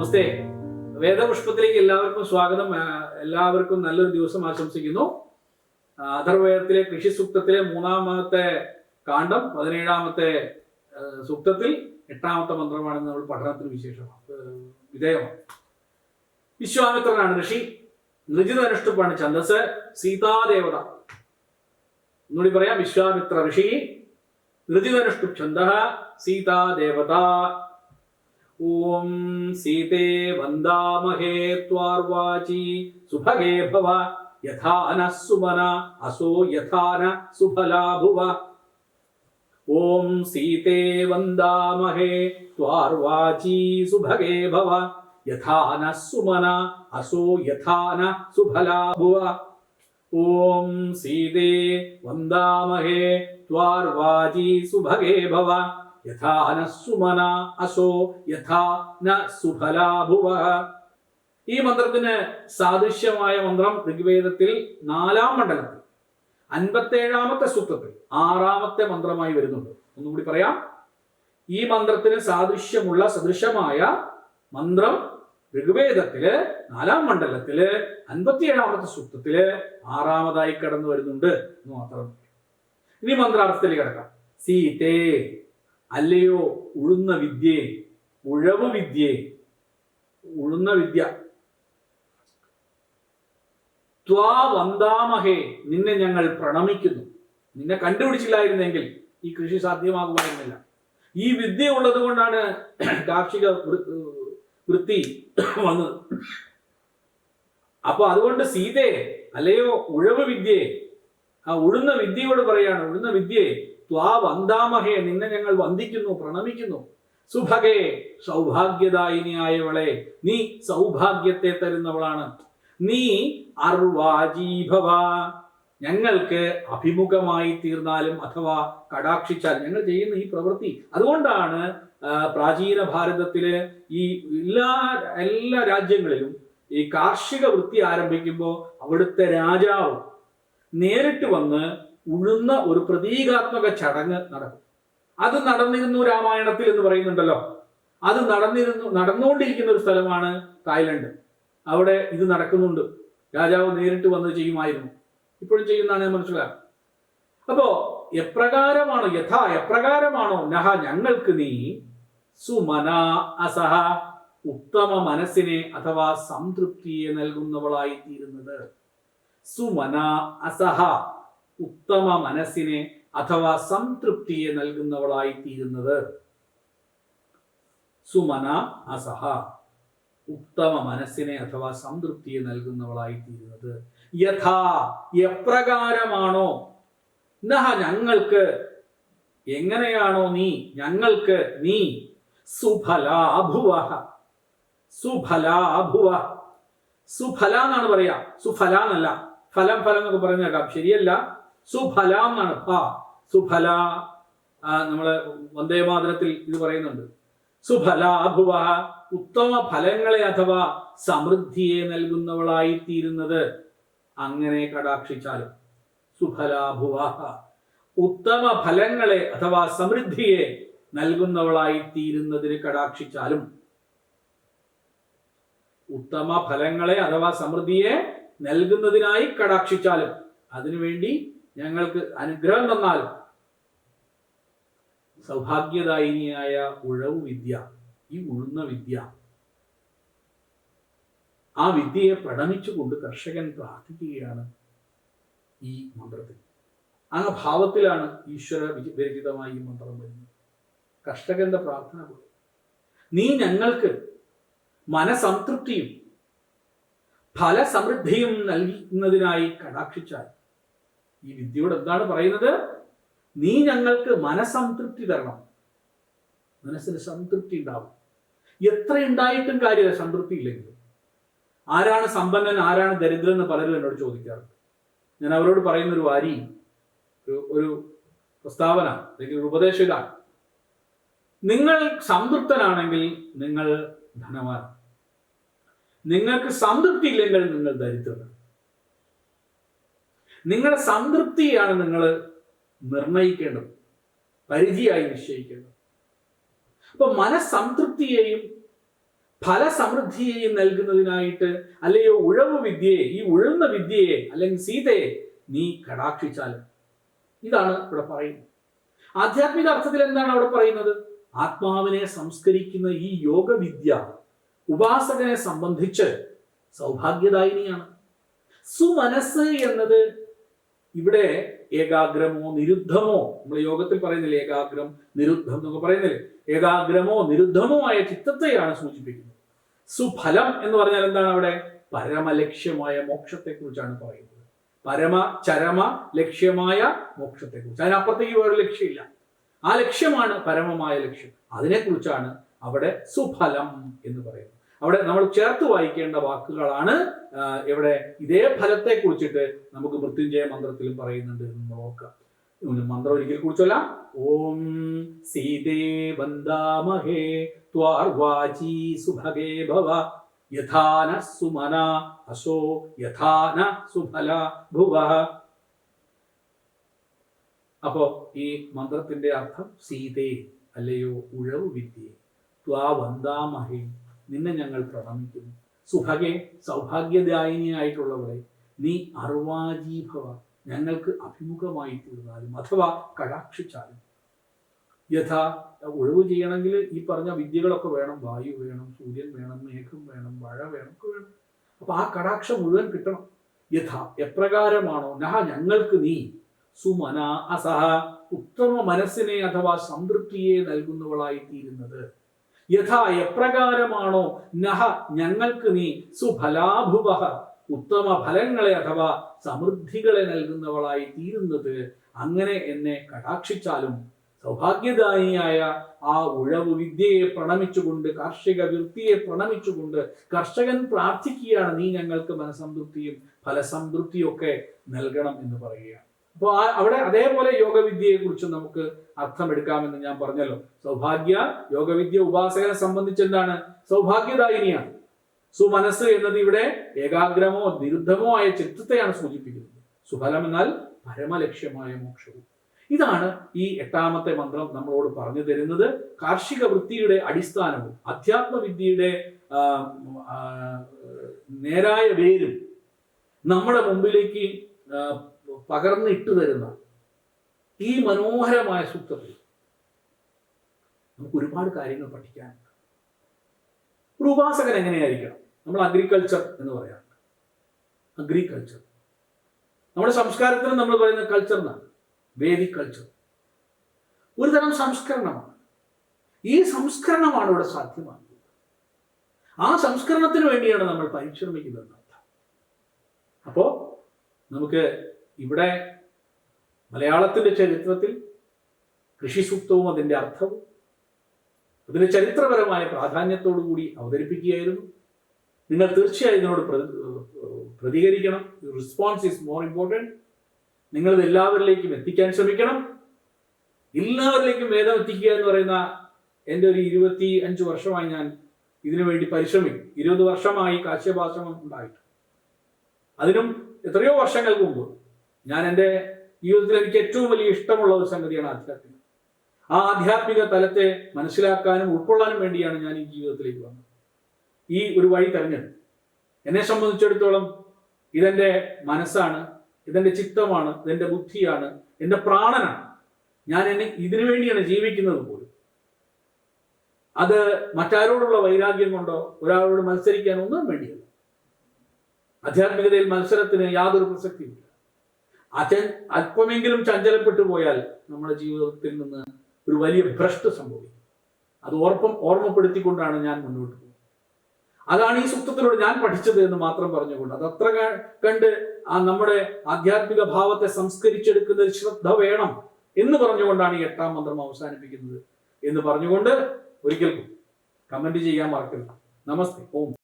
നമസ്തേ. വേദപുഷ്പത്തിലേക്ക് എല്ലാവർക്കും സ്വാഗതം. എല്ലാവർക്കും നല്ലൊരു ദിവസം ആശംസിക്കുന്നു. അഥർവേദത്തിലെ കൃഷി സൂക്തത്തിലെ മൂന്നാമത്തെ കാണ്ഡം പതിനേഴാമത്തെ സൂക്തത്തിൽ എട്ടാമത്തെ മന്ത്രമാണ് നമ്മൾ പഠനത്തിന് വിശേഷമാണ്. വിധേയമാണ്. വിശ്വാമിത്രനാണ് ഋഷി. നൃജിതനുഷ്ടുപ്പാണ് ഛന്ദസ്. സീതാദേവത. ഒന്നുകൂടി പറയാം. വിശ്വാമിത്ര ഋഷി. ഋജിതനുഷ്ടു ഛന്ദ. സീതാദേവത. ഓം സീതേ വന്ദാമഹേ ത്വാർവാചി സുഭഗേ ഭവ യഥാ ന സുമന അസോ യഥാ ന സുഫലാ ഭുവ ഓം സീതേ വന്ദാമഹേ ത്വാർവാചി സുഭഗേ ഭവ യഥാ ന സുമന അസോ യഥാ ന സുഫലാ ഭുവ ഓം സീതേ വന്ദാമഹേ ത്വാർവാചി സുഭഗേ ഭവ യഥാ അസോ ന ഈ മന്ത്രത്തിന് സാദൃശ്യമായ മന്ത്രം ഋഗ്വേദത്തിൽ നാലാം മണ്ഡലത്തിൽ അൻപത്തേഴാമത്തെ സൂക്തത്തിൽ ആറാമത്തെ മന്ത്രമായി വരുന്നുണ്ട്. ഒന്നുകൂടി പറയാം. ഈ മന്ത്രത്തിന് സാദൃശ്യമുള്ള സദൃശമായ മന്ത്രം ഋഗ്വേദത്തിൽ നാലാം മണ്ഡലത്തിൽ അൻപത്തിയേഴാമത്തെ സൂക്തത്തിൽ ആറാമതായി കടന്നു വരുന്നുണ്ട് എന്ന് മാത്രം. ഇനി മന്ത്രാർത്ഥത്തിലേക്ക് കിടക്കാം. സീതേ അല്ലയോ ഉഴുന്ന വിദ്യയെ ഉഴവ് വിദ്യയെ ഉഴുന്ന വിദ്യ. ത്വാ വന്ദാമഹേ നിന്നെ ഞങ്ങൾ പ്രണമിക്കുന്നു. നിന്നെ കണ്ടുപിടിച്ചില്ലായിരുന്നെങ്കിൽ ഈ കൃഷി സാധ്യമാകുമായിരുന്നില്ല. ഈ വിദ്യ ഉള്ളത് കൊണ്ടാണ് കാർഷിക വൃത്തി വന്നത്. അപ്പൊ അതുകൊണ്ട് സീതയെ അല്ലയോ ഉഴവ് വിദ്യയെ ആ ഉഴുന്ന വിദ്യയോട് പറയാണ് ഉഴുന്ന വിദ്യയെ ത്വാ വന്ദാമഹേ നിന്നെ ഞങ്ങൾ വന്ദിക്കുന്നു പ്രണമിക്കുന്നു. സുഭഗേ സൗഭാഗ്യദായിനിയായവളെ നീ സൗഭാഗ്യത്തെ തരുന്നവളാണ്. നീ അർവാജീഭവ ഞങ്ങൾക്ക് അഭിമുഖമായി തീർന്നാലും അഥവാ കടാക്ഷിച്ചാൽ ഞങ്ങൾ ചെയ്യുന്ന ഈ പ്രവൃത്തി അതുകൊണ്ടാണ് പ്രാചീന ഭാരതത്തിൽ ഈ എല്ലാ എല്ലാ രാജ്യങ്ങളിലും ഈ കാർഷിക വൃത്തി ആരംഭിക്കുമ്പോൾ അവിടുത്തെ രാജാവ് നേരിട്ട് വന്ന് ഉഴുന്ന ഒരു പ്രതീകാത്മക ചടങ്ങ് നടക്കും. അത് നടന്നിരുന്നു രാമായണത്തിൽ എന്ന് പറയുന്നുണ്ടല്ലോ. അത് നടന്നിരുന്നു നടന്നുകൊണ്ടിരിക്കുന്ന ഒരു സ്ഥലമാണ് തായ്ലൻഡ്. അവിടെ ഇത് നടക്കുന്നുണ്ട്. രാജാവ് നേരിട്ട് വന്ന് ചെയ്യുമായിരുന്നു. ഇപ്പോഴും ചെയ്യുന്നതാണ് ഞാൻ മനസ്സിലാക്കുക അപ്പോ എപ്രകാരമാണോ യഥാ എപ്രകാരമാണോ നഹ ഞങ്ങൾക്ക് നീ സുമന അസഹ ഉത്തമ മനസ്സിനെ അഥവാ സംതൃപ്തിയെ നൽകുന്നവളായി തീരുന്നത്? സുമന അസഹ. ഉത്തമ മനസ്സിനെ അഥവാ സംതൃപ്തിയെ നൽകുന്നവളായി തീരുന്നത്. സുമന അസഹ. ഉത്തമ മനസ്സിനെ അഥവാ സംതൃപ്തിയെ നൽകുന്നവളായി തീരുന്നത്. യഥാ എപ്രകാരമാണോ? നഹ ഞങ്ങൾക്ക്. എങ്ങനെയാണോ നീ? ഞങ്ങൾക്ക് നീ. സുഫലാഭുവ സുഫലാഭുവ സുഫല എന്നാണ് പറയാ. സുഫല എന്നല്ല. ഫലം ഫലം എന്നൊക്കെ പറഞ്ഞേക്കാം ശരിയല്ല. സുഫല എന്നാണ് ഫ സുഫല നമ്മൾ വന്ദേമാതരത്തിൽ ഇത് പറയുന്നുണ്ട്. സുഫല അഭുവ ഉത്തമ ഫലങ്ങളെ അഥവാ സമൃദ്ധിയെ നൽകുന്നവളായി തീരുന്നത് അങ്ങനെ കടാക്ഷിച്ചാലും. സുഫലാഭുവ ഉത്തമ ഫലങ്ങളെ അഥവാ സമൃദ്ധിയെ നൽകുന്നവളായി തീരുന്നതിന് കടാക്ഷിച്ചാലും. ഉത്തമ ഫലങ്ങളെ അഥവാ സമൃദ്ധിയെ നൽകുന്നതിനായി കടാക്ഷിച്ചാലും. അതിനുവേണ്ടി ഞങ്ങൾക്ക് അനുഗ്രഹം തന്നാൽ സൗഭാഗ്യദായിനിയായ ഉഴവ് വിദ്യ ഈ ഉഴുന്ന വിദ്യ ആ വിദ്യയെ പ്രണമിച്ചുകൊണ്ട് കർഷകൻ പ്രാർത്ഥിക്കുകയാണ് ഈ മന്ത്രത്തിൽ. ആ ഭാവത്തിലാണ് ഈശ്വര വിരചിതമായി ഈ മന്ത്രം വരുന്നത്. കർഷകന്റെ പ്രാർത്ഥന പോലെ. നീ ഞങ്ങൾക്ക് മനസംതൃപ്തിയും ഫലസമൃദ്ധിയും നൽകുന്നതിനായി കടാക്ഷിച്ചാൽ ഈ വിദ്യയോട് എന്താണ് പറയുന്നത്? നീ ഞങ്ങൾക്ക് മനസംതൃപ്തി തരണം. മനസ്സിന് സംതൃപ്തി ഉണ്ടാവും. എത്ര ഉണ്ടായിട്ടും കാര്യമില്ല സംതൃപ്തി ഇല്ലെങ്കിൽ ആരാണ് സമ്പന്നൻ ആരാണ് ദരിദ്രൻ എന്ന് പലരും എന്നോട് ചോദിക്കാറുണ്ട്. ഞാൻ അവരോട് പറയുന്ന ഒരു വാരി ഒരു- പ്രസ്താവന അല്ലെങ്കിൽ ഒരു ഉപദേശക നിങ്ങൾ സംതൃപ്തനാണെങ്കിൽ നിങ്ങൾ ധനവാൻ. നിങ്ങൾക്ക് സംതൃപ്തി ഇല്ലെങ്കിൽ നിങ്ങൾ ദരിദ്രനാണ് നിങ്ങളുടെ സംതൃപ്തിയാണ് നിങ്ങൾ നിർണയിക്കേണ്ടത് പരിധിയായി നിശ്ചയിക്കേണ്ടത്. അപ്പൊ മനസ്സംതൃപ്തിയെയും ഫലസമൃദ്ധിയെയും നൽകുന്നതിനായിട്ട് അല്ലയോ ഉഴവ് വിദ്യയെ ഈ ഉഴുന്ന വിദ്യയെ അല്ലെങ്കിൽ സീതയെ നീ കടാക്ഷിച്ചാലും ഇതാണ് ഇവിടെ പറയുന്നത്. ആധ്യാത്മിക അർത്ഥത്തിൽ എന്താണ് അവിടെ പറയുന്നത്? ആത്മാവിനെ സംസ്കരിക്കുന്ന ഈ യോഗവിദ്യ ഉപാസകനെ സംബന്ധിച്ച് സൗഭാഗ്യദായിനിയാണ്. സുമനസ് എന്നത് ഇവിടെ ഏകാഗ്രമോ നിരുദ്ധമോ നമ്മൾ യോഗത്തിൽ പറയുന്നില്ല ഏകാഗ്രം നിരുദ്ധം എന്നൊക്കെ പറയുന്നില്ലേ? ഏകാഗ്രമോ നിരുദ്ധമോ ആയ ചിത്തത്തെയാണ് സൂചിപ്പിക്കുന്നത്. സുഫലം എന്ന് പറഞ്ഞാൽ എന്താണ് അവിടെ? പരമലക്ഷ്യമായ മോക്ഷത്തെ കുറിച്ചാണ് പറയുന്നത്. പരമ ചരമ ലക്ഷ്യമായ മോക്ഷത്തെ കുറിച്ച് അതിനപ്പുറത്തേക്ക് വേറെ ലക്ഷ്യമില്ല. ആ ലക്ഷ്യമാണ് പരമമായ ലക്ഷ്യം. അതിനെക്കുറിച്ചാണ് അവിടെ സുഫലം എന്ന് പറയുന്നത്. അവിടെ നമ്മൾ ചേർത്ത് വായിക്കേണ്ട വാക്കുകളാണ് ഇവിടെ ഇതേ ഫലത്തെ കുറിച്ചിട്ട് നമുക്ക് മൃത്യുഞ്ജയ മന്ത്രത്തിലും പറയുന്നുണ്ട് എന്ന് ഓർക്കുക മന്ത്രം ഒരിക്കൽ കുറിച്ചല്ല. ഓം സീതേ വന്ദാമഹേ ത്വാർവാചി സുഭഗേ ഭവ യഥാന സുമന അശോ യഥാന സുഫല ഭുവ. അപ്പോ ഈ മന്ത്രത്തിന്റെ അർത്ഥം സീതേ അല്ലയോ ഉഴവ് വിദ്യേ ത്വാ വന്ദാമഹേ നിന്നെ ഞങ്ങൾ പ്രണമിക്കുന്നു സുഭഗേ സൗഭാഗ്യദായിനിയായിട്ടുള്ളവളെ നീ അർവാജീഭവ ഞങ്ങൾക്ക് അഭിമുഖമായി തീർന്നാലും അഥവാ കടാക്ഷിച്ചാലും. യഥാ ഒഴിവ് ചെയ്യണമെങ്കിൽ ഈ പറഞ്ഞ വിദ്യകളൊക്കെ വേണം. വായു വേണം സൂര്യൻ വേണം മേഘം വേണം മഴ വേണം ഒക്കെ വേണം. അപ്പൊ ആ കടാക്ഷം മുഴുവൻ കിട്ടണം. യഥാ എപ്രകാരമാണോ? നഹ ഞങ്ങൾക്ക് നീ സുമന അസഹ ഉത്തമ മനസ്സിനെ അഥവാ സംതൃപ്തിയെ നൽകുന്നവളായി തീരുന്നത് യഥാ എപ്രകാരമാണോ? നഹ ഞങ്ങൾക്ക് നീ സുഫലാഭുവ ഉത്തമ ഫലങ്ങളെ അഥവാ സമൃദ്ധികളെ നൽകുന്നവളായി തീരുന്നത് അങ്ങനെ എന്നെ കടാക്ഷിച്ചാലും സൗഭാഗ്യദായിയായ ആ ഉഴവ് വിദ്യയെ പ്രണമിച്ചുകൊണ്ട് കാർഷിക വൃത്തിയെ പ്രണമിച്ചുകൊണ്ട് കർഷകൻ പ്രാർത്ഥിക്കുകയാണ് നീ ഞങ്ങൾക്ക് മനസംതൃപ്തിയും ഫലസംതൃപ്തിയും ഒക്കെ നൽകണം എന്ന് പറയുകയാണ്. അപ്പോൾ ആ അവിടെ അതേപോലെ യോഗവിദ്യയെ കുറിച്ച് നമുക്ക് അർത്ഥമെടുക്കാമെന്ന് ഞാൻ പറഞ്ഞല്ലോ. സൗഭാഗ്യ യോഗവിദ്യ ഉപാസകനെ സംബന്ധിച്ച് എന്താണ്? സൗഭാഗ്യദായിനിയാണ്. സുമനസ് എന്നത് ഇവിടെ ഏകാഗ്രമോ നിരുദ്ധമോ ആയ ചിത്രത്തെയാണ് സൂചിപ്പിക്കുന്നത്. സുഫലം എന്നാൽ പരമലക്ഷ്യമായ മോക്ഷവും. ഇതാണ് ഈ എട്ടാമത്തെ മന്ത്രം നമ്മളോട് പറഞ്ഞു തരുന്നത്. കാർഷിക വൃത്തിയുടെ അടിസ്ഥാനവും അധ്യാത്മവിദ്യയുടെ നേരായ വേരും നമ്മുടെ മുമ്പിലേക്ക് ആ, ഇട്ടു തരുന്ന ഈ മനോഹരമായ സൂക്തത്തിൽ നമുക്ക് ഒരുപാട് കാര്യങ്ങൾ പഠിക്കാനുണ്ട് ഒരു ഉപാസകൻ എങ്ങനെയായിരിക്കണം? നമ്മൾ അഗ്രികൾച്ചർ എന്ന് പറയാറുണ്ട്. അഗ്രികൾച്ചർ നമ്മുടെ സംസ്കാരത്തിന് നമ്മൾ പറയുന്ന കൾച്ചർ എന്നാണ് വേദിക് കൾച്ചർ ഒരു തരം സംസ്കരണമാണ്. ഈ സംസ്കരണമാണ് ഇവിടെ സാധ്യമാകുന്നത് ആ സംസ്കരണത്തിന് വേണ്ടിയാണ് നമ്മൾ പരിശ്രമിക്കുന്നത് അപ്പോ നമുക്ക് ഇവിടെ മലയാളത്തിന്റെ ചരിത്രത്തിൽ കൃഷി സൂക്തവും അതിന്റെ അർത്ഥവും അതിന്റെ ചരിത്രപരമായ പ്രാധാന്യത്തോടു കൂടി അവതരിപ്പിക്കുകയായിരുന്നു. നിങ്ങൾ തീർച്ചയായും ഇതിനോട് പ്രതി- പ്രതികരിക്കണം. റിസ്പോൺസ് ഈസ് മോർ ഇമ്പോർട്ടന്റ് നിങ്ങളിത് എല്ലാവരിലേക്കും എത്തിക്കാൻ ശ്രമിക്കണം. എല്ലാവരിലേക്കും വേദം എത്തിക്കുക എന്ന് പറയുന്ന എന്റെ ഒരു ഇരുപത്തി അഞ്ച് വർഷമായി ഞാൻ ഇതിനു വേണ്ടി പരിശ്രമിക്കും. ഇരുപത് വർഷമായി കാശ്യഭാഷണം ഉണ്ടായിട്ട്. അതിനും എത്രയോ വർഷങ്ങൾക്ക് മുമ്പ് ഞാൻ എന്റെ ജീവിതത്തിൽ എനിക്ക് ഏറ്റവും വലിയ ഇഷ്ടമുള്ള ഒരു സംഗതിയാണ് ആധ്യാത്മികം. ആ ആധ്യാത്മിക തലത്തെ മനസ്സിലാക്കാനും ഉൾക്കൊള്ളാനും വേണ്ടിയാണ് ഞാൻ ഈ ജീവിതത്തിലേക്ക് വന്നത്. ഈ ഒരു വഴി തെരഞ്ഞെടുത്തു. എന്നെ സംബന്ധിച്ചിടത്തോളം ഇതെന്റെ മനസ്സാണ് ഇതെന്റെ ചിത്തമാണ് ഇതെന്റെ ബുദ്ധിയാണ് എന്റെ പ്രാണനാണ്. ഞാൻ എന്നെ ഇതിനു വേണ്ടിയാണ് ജീവിക്കുന്നത് പോലും. അത് മറ്റാരോടുള്ള വൈരാഗ്യം കൊണ്ടോ ഒരാളോട് മത്സരിക്കാൻ ഒന്നും വേണ്ടിയല്ല. ആധ്യാത്മികതയിൽ മത്സരത്തിന് യാതൊരു പ്രസക്തിയില്ല അച്ഛൻ അല്പമെങ്കിലും ചഞ്ചലപ്പെട്ടു പോയാൽ നമ്മുടെ ജീവിതത്തിൽ നിന്ന് ഒരു വലിയ ഭ്രഷ്ട് സംഭവിക്കും. അത് ഓർപ്പം ഓർമ്മപ്പെടുത്തിക്കൊണ്ടാണ് ഞാൻ മുന്നോട്ട് പോകുന്നത്. അതാണ് ഈ സൂക്തത്തിലൂടെ ഞാൻ പഠിച്ചത് എന്ന് മാത്രം പറഞ്ഞുകൊണ്ട് അത് അത്ര കണ്ട് ആ നമ്മുടെ ആധ്യാത്മിക ഭാവത്തെ സംസ്കരിച്ചെടുക്കുന്നതിൽ ശ്രദ്ധ വേണം എന്ന് പറഞ്ഞുകൊണ്ടാണ് ഈ എട്ടാം മന്ത്രം അവസാനിപ്പിക്കുന്നത് എന്ന് പറഞ്ഞുകൊണ്ട് ഒരിക്കൽ കമന്റ് ചെയ്യാൻ മറക്കരുത്. നമസ്തേ. ഓം.